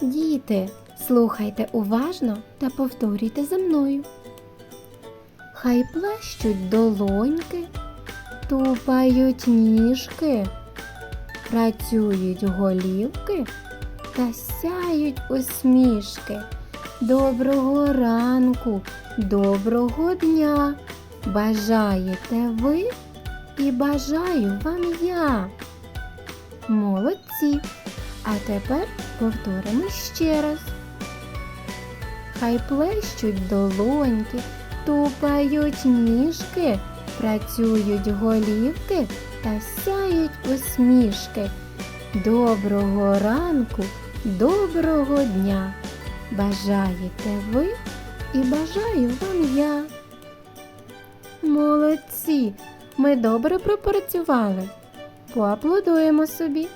Діти, слухайте уважно та повторюйте за мною. Хай плещуть долоньки, тупають ніжки, працюють голівки та сяють усмішки. Доброго ранку, доброго дня. Бажаєте ви і бажаю вам я. Молодці. А тепер повторимо ще раз. Хай плещуть долоньки, тупають ніжки, працюють голівки та сяють усмішки. Доброго ранку, доброго дня. Бажаєте ви і бажаю вам я. Молодці! Ми добре пропрацювали. Поаплодуємо собі.